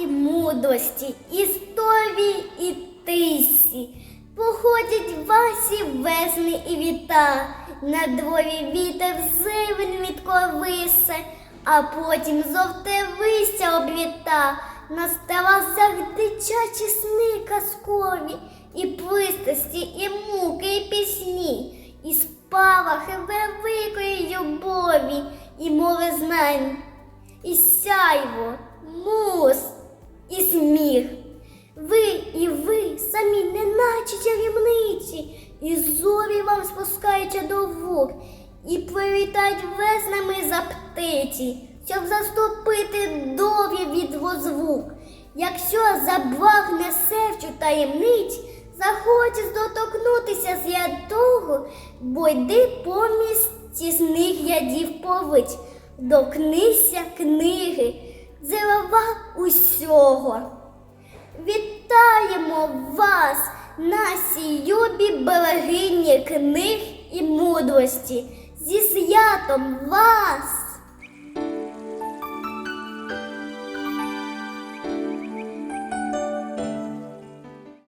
і мудрості, історії і тисі. Походять Васі весни і віта, на дворі вітер зивин відковисе, а потім жовте листя обліта, на ставасах дитячі сни казкові, і пристрасті, і муки, і пісні, і спалахи великої любові, і море знань, і сяйво, мус, і сміх. Ви і ви самі неначе чарівниці, і зорі вам спускаються до вух, і прилітають веснами за птиці, щоб заступити довгі від звук. Якщо заблагне серцю таємниць, захочеш доторкнутися святого, бо йди помість з них ядів повить, докнися книги, зелова усього. Вітаємо вас, наші любі берегині книг і мудрості, зі святом вас!